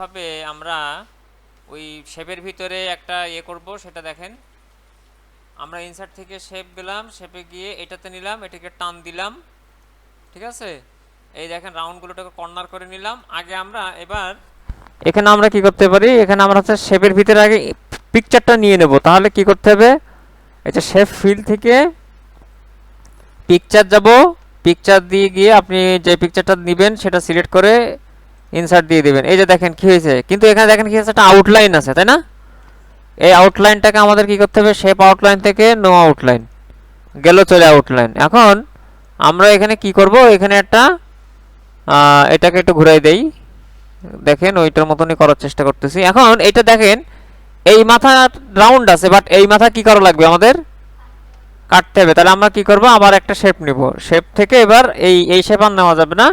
ভাবে আমরা ওই শেপের ভিতরে একটা ইয়ে করব, সেটা দেখেন। আমরা ইনসার্ট থেকে শেপ গেলাম শেপে গিয়ে এটাতে নিলাম, এটাকে টান দিলাম, ঠিক আছে? এই দেখেন, রাউন্ডগুলোটাকে কর্নার করে নিলাম। আগে আমরা এবার এখানে আমরা কি করতে পারি? এখানে আমরা হচ্ছে শেপের ভিতরে আগে পিকচারটা নিয়ে নেব। তাহলে কি করতে হবে? যে শেপ ফিল থেকে পিকচার যাব। পিকচার দিয়ে গিয়ে আপনি যে পিকচারটা নেবেন, সেটা সিলেক্ট করে ইনসার্ট দিয়ে দিবেন। এই যে দেখেন কি হয়েছে? কিন্তু এখানে দেখেন কি হয়েছে? একটা আউটলাইন আছে, তাই না? এই আউটলাইনটাকে আমাদের কি করতে হবে? শেপ আউটলাইন থেকে নো আউটলাইন গেল, চলে আউটলাইন এখন আমরা এখানে কি করব? এখানে একটা এটাকে একটু ঘুরাই দেই। দেখেন, ওইটার মতনই করার চেষ্টা করতেছি। এখন এইটা দেখেন, এই মাথা রাউন্ড আছে বাট এই মাথা কি করা লাগবে আমাদের? কাটতে হবে। তাহলে আমরা কি করব? আবার একটা শেপ নিব। শেপ থেকে এবার এই এই শেপ আর নেওয়া যাবে না।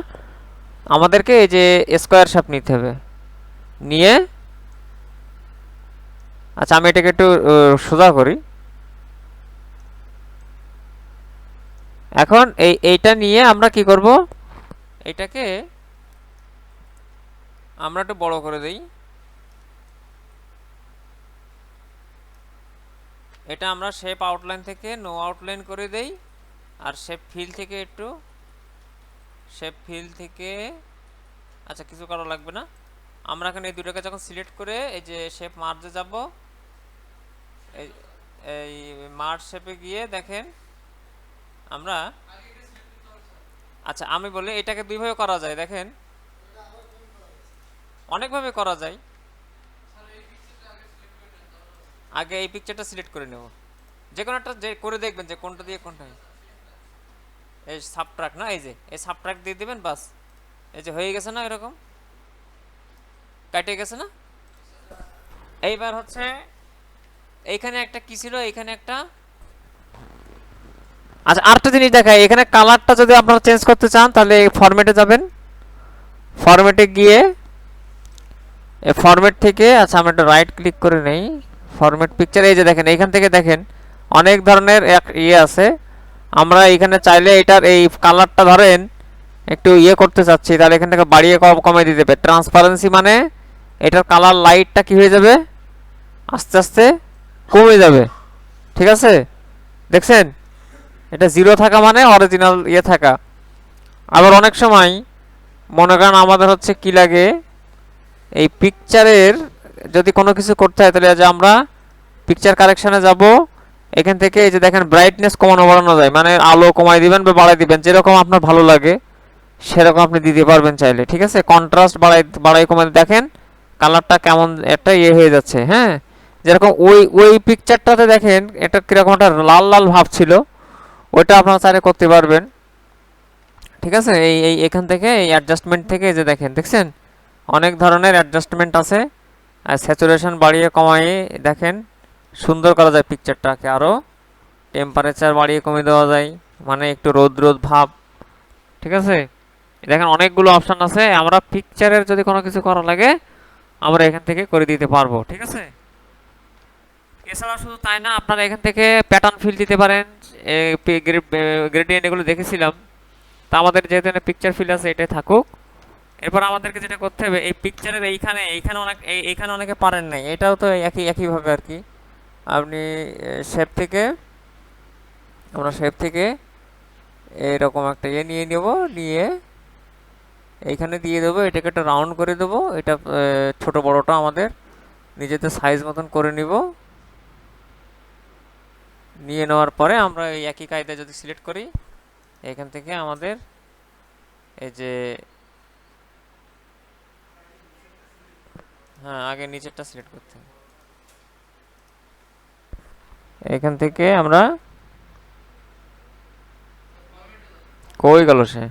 আমাদেরকে এই যে স্কোয়ার শেপ নিতে হবে। নিয়ে আচ্ছা আমি এটাকে একটু সোজা করি। এখন এই, এইটা নিয়ে আমরা কি করব? এটাকে আমরা একটু বড় করে দেই। এটা আমরা শেপ আউটলাইন থেকে নো আউটলাইন করে দেই। আর শেপ ফিল থেকে একটু শেপ ফিল থেকে আচ্ছা কিছু করা লাগবে না। আমরা এখানে এই দুটোকে যখন সিলেক্ট করে এই যে শেপ মার্জে যাব, এই এই মার্জ শেপে গিয়ে দেখেন আমরা আচ্ছা আমি বলি এটাকে দুইভাবে করা যায়, দেখেন। অনেকভাবে করা যায়। আগে এই পিকচারটা সিলেক্ট করে নেব। যে কোনো একটা যে, করে দেখবেন যে কোনটা দিয়ে কোনটা। এই সাবট্রাক না, এই যে, এই সাবট্রাক দিয়ে দিবেন, বাস। এই যে হয়ে গেছে না এরকম? কাটে গেছে না? এইবার হচ্ছে, এইখানে একটা কি ছিল? এইখানে একটা আচ্ছা আরেকটা জিনিস দেখাই। এখানে কালারটা যদি আপনারা চেঞ্জ করতে চান, তাহলে এই ফরম্যাটে যাবেন। ফরম্যাটে গিয়ে ফরম্যাট থেকে আচ্ছা আমরা একটা রাইট ক্লিক করে নেই। ফরম্যাট পিকচার এই যে দেখেন, এইখান থেকে দেখেন, অনেক ধরনের এক ইয়ে আছে। আমরা এখানে চাইলে এটার এই কালারটা ধরেন, একটু ইয়ে করতে চাচ্ছি, তাহলে এখান থেকে বাড়িয়ে কম কমে দিতে হবে। ট্রান্সপারেন্সি মানে এটার কালার লাইটটা কি হয়ে যাবে? আস্তে আস্তে কমে যাবে। ঠিক আছে? দেখছেন? এটা জিরো থাকা মানে অরিজিনাল ইয়ে থাকা। আবার অনেক সময় মনে করেন আমাদের হচ্ছে কি লাগে, এই পিকচারের যদি কোনো কিছু করতে হয়, তাহলে যে আমরা পিকচার কারেকশানে যাব। এখান থেকে এই যে দেখেন ব্রাইটনেস কমানো বাড়ানো যায় মানে আলো কমাই দিবেন বা বাড়াই দিবেন, যেরকম আপনার ভালো লাগে, সেরকম আপনি দিতে পারবেন চাইলে, ঠিক আছে? কন্ট্রাস্ট বাড়াই বাড়াই কমাই দেখেন কালারটা কেমন, একটা ইয়ে হয়ে যাচ্ছে হ্যাঁ? যেরকম ওই ওই পিকচারটাতে দেখেন, এটা কীরকম একটা লাল লাল ভাব ছিল, ওইটা আপনারা চাইলে করতে পারবেন। ঠিক আছে? এই এই, এখান থেকে এই অ্যাডজাস্টমেন্ট থেকে যে দেখেন, দেখছেন? অনেক ধরনের অ্যাডজাস্টমেন্ট আছে, আর স্যাচুরেশন বাড়িয়ে কমায়ে দেখেন সুন্দর করা যায় পিকচারটাকে আরও টেম্পারেচার বাড়িয়ে কমিয়ে দেওয়া যায়। মানে একটু রোদ রোদ ভাব। ঠিক আছে? দেখেন অনেকগুলো অপশান আছে। আমরা পিকচারের যদি কোনো কিছু করা লাগে, আমরা এখান থেকে করে দিতে পারব। ঠিক আছে? এছাড়া শুধু তাই না, আপনারা এখান থেকে প্যাটার্ন ফিল দিতে পারেন। গ্রেডিয়েন্ট এগুলো দেখেছিলাম। তা আমাদের যেহেতু পিকচার ফিল আছে, এটাই থাকুক। এরপর আমাদেরকে যেটা করতে হবে, এই পিকচারের এইখানে এইখানে অনেক, এই- এইখানে অনেকে পারেন নাই। এটাও তো একই, একইভাবে আর কি। আপনি শেপ থেকে, আমরা শেপ থেকে এরকম একটা ইয়ে নিয়ে নেব, নিয়ে এইখানে দিয়ে দেবো, এটাকে একটা রাউন্ড করে দেবো, এটা ছোট বড়টা আমাদের নিজেদের সাইজ মতন করে নিব। নিয়ে নেওয়ার পরে আমরা এই একই কায়দায় যদি সিলেক্ট করি, এখান থেকে আমাদের এই যে হ্যাঁ আগে নিচেরটা সিলেক্ট করতে হবে। এখান থেকে আমরা কই গেল সে?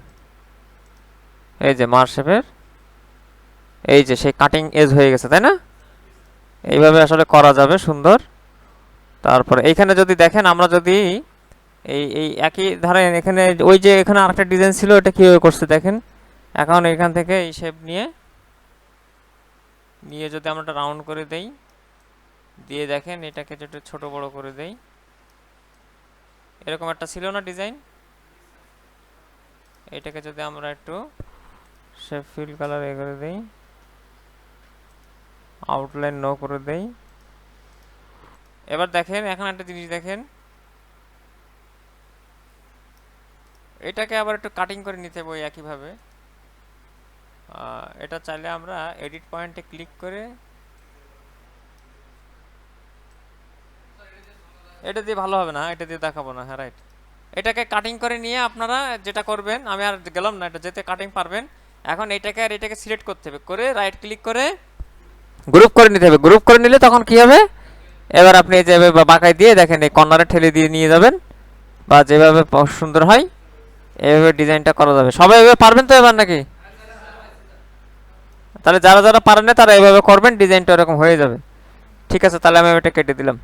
এই যে মার শেপের? এই যে সেই কাটিং এজ হয়ে গেছে, তাই না? এইভাবে আসলে করা যাবে, সুন্দর। তারপরে এইখানে যদি দেখেন, আমরা যদি এই এই একই ধরেন এখানে ওই যে এখানে আরেকটা ডিজাইন ছিল এটা কীভাবে করছে দেখেন। এখন এখান থেকে এই শেপ নিয়ে নিয়ে যদি আমরা রাউন্ড করে দেই দিয়ে দেখেন এটাকে যদি ছোট বড় করে দেই। এরকম একটা ছিল না ডিজাইন? এটাকে যদি আমরা একটু শেপ ফিল কালার এ করে দেই আউটলাইন নো করে দেই। এবার দেখেন, এখন একটা জিনিস দেখেন। এটাকে আবার একটু কাটিং করে নিতে হবে একইভাবে। এটা চাইলে আমরা এডিট পয়েন্টে ক্লিক করে এটা দিয়ে ভালো হবে না, এটা দিয়ে দেখাবো না হ্যাঁ রাইট এটাকে কাটিং করে নিয়ে আপনারা যেটা করবেন, আমি আর গেলাম না, এটা যেতে কাটিং পারবেন। এখন এটাকে আর এটাকে সিলেক্ট করতে হবে, করে রাইট ক্লিক করে গ্রুপ করে নিতে হবে। গ্রুপ করে নিলে তখন কি হবে? এবার আপনি যেভাবে বা- বাঁকায় দিয়ে দেখেন, এই কর্নারে ঠেলে দিয়ে নিয়ে যাবেন, বা যেভাবে সুন্দর হয়, এভাবে ডিজাইনটা করা যাবে। সবাই এভাবে পারবেন তো এবার নাকি? তাহলে যারা যারা পারেন না, তারা এভাবে করবেন, ডিজাইনটা এরকম হয়ে যাবে। ঠিক আছে, তাহলে আমি এটা কেটে দিলাম।